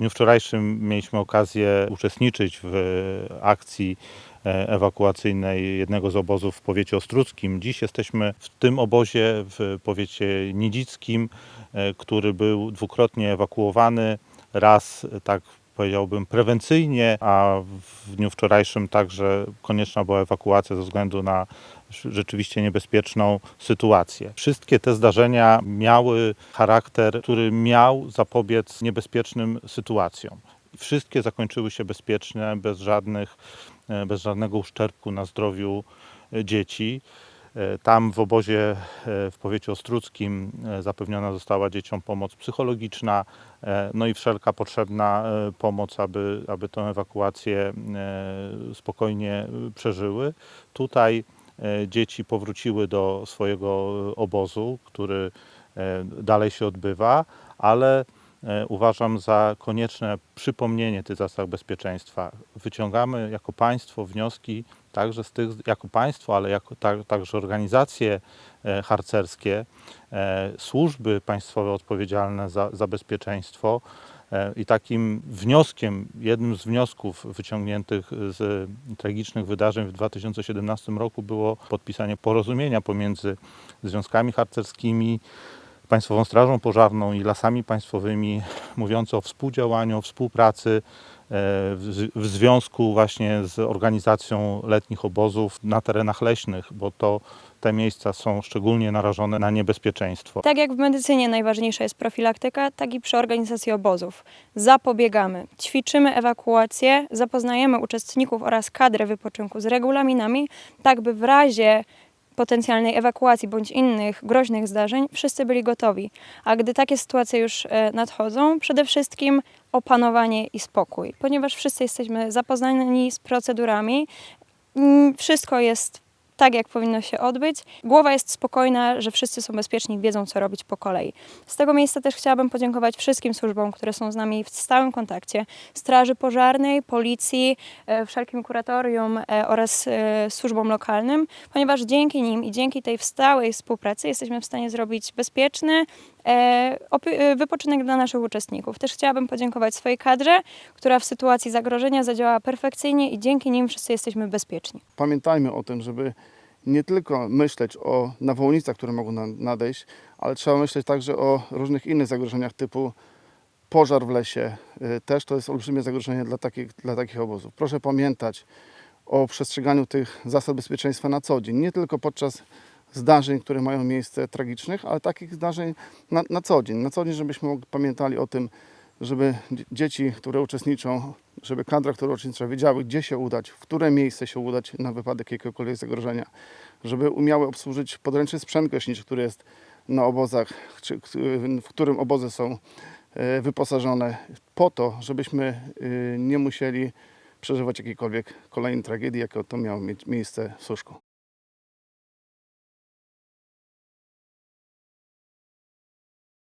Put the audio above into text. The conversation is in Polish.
dniu wczorajszym mieliśmy okazję uczestniczyć w akcji e, ewakuacyjnej jednego z obozów w powiecie ostruckim. Dziś jesteśmy w tym obozie w powiecie nidzickim, e, który był dwukrotnie ewakuowany. Raz, e, tak powiedziałbym, prewencyjnie, a w dniu wczorajszym także konieczna była ewakuacja ze względu na rzeczywiście niebezpieczną sytuację. Wszystkie te zdarzenia miały charakter, który miał zapobiec niebezpiecznym sytuacjom. Wszystkie zakończyły się bezpiecznie, bez, żadnych, e, bez żadnego uszczerbku na zdrowiu e, dzieci. E, Tam w obozie e, w powiecie ostruckim e, zapewniona została dzieciom pomoc psychologiczna, no i wszelka potrzebna pomoc, aby, aby tę ewakuację spokojnie przeżyły. Tutaj dzieci powróciły do swojego obozu, który dalej się odbywa, ale uważam za konieczne przypomnienie tych zasad bezpieczeństwa. Wyciągamy jako państwo wnioski także z tych, jako państwo, ale jako, tak, także organizacje e, harcerskie, e, służby państwowe odpowiedzialne za, za bezpieczeństwo. E, I takim wnioskiem, jednym z wniosków wyciągniętych z tragicznych wydarzeń w 2017 roku było podpisanie porozumienia pomiędzy związkami harcerskimi, Państwową Strażą Pożarną i Lasami Państwowymi, mówiące o współdziałaniu, współpracy e, w związku właśnie z organizacją letnich obozów na terenach leśnych, bo to te miejsca są szczególnie narażone na niebezpieczeństwo. Tak jak w medycynie najważniejsza jest profilaktyka, tak i przy organizacji obozów. Zapobiegamy, ćwiczymy ewakuację, zapoznajemy uczestników oraz kadrę wypoczynku z regulaminami, tak by w razie potencjalnej ewakuacji bądź innych groźnych zdarzeń wszyscy byli gotowi. A gdy takie sytuacje już e, nadchodzą, przede wszystkim opanowanie i spokój, ponieważ wszyscy jesteśmy zapoznani z procedurami, wszystko jest tak, jak powinno się odbyć. Głowa jest spokojna, że wszyscy są bezpieczni, wiedzą, co robić po kolei. Z tego miejsca też chciałabym podziękować wszystkim służbom, które są z nami w stałym kontakcie. Straży Pożarnej, Policji, e, wszelkim kuratorium e, oraz e, służbom lokalnym, ponieważ dzięki nim i dzięki tej stałej współpracy jesteśmy w stanie zrobić bezpieczny wypoczynek dla naszych uczestników. Też chciałabym podziękować swojej kadrze, która w sytuacji zagrożenia zadziałała perfekcyjnie i dzięki nim wszyscy jesteśmy bezpieczni. Pamiętajmy o tym, żeby nie tylko myśleć o nawałnicach, które mogą na- nadejść, ale trzeba myśleć także o różnych innych zagrożeniach typu pożar w lesie. Y, Też to jest olbrzymie zagrożenie dla takich, dla takich obozów. Proszę pamiętać o przestrzeganiu tych zasad bezpieczeństwa na co dzień, nie tylko podczas zdarzeń, które mają miejsce tragicznych, ale takich zdarzeń na, na co dzień. Na co dzień, żebyśmy pamiętali o tym, żeby dzie- dzieci, które uczestniczą, żeby kadra, uczestniczy, wiedziały, gdzie się udać, w które miejsce się udać na wypadek jakiegokolwiek zagrożenia, żeby umiały obsłużyć podręczny sprzęt gaśniczy, który jest na obozach, czy, w którym obozy są e, wyposażone, po to, żebyśmy e, nie musieli przeżywać jakiejkolwiek kolejnej tragedii, jaką to miało mieć miejsce w Suszku.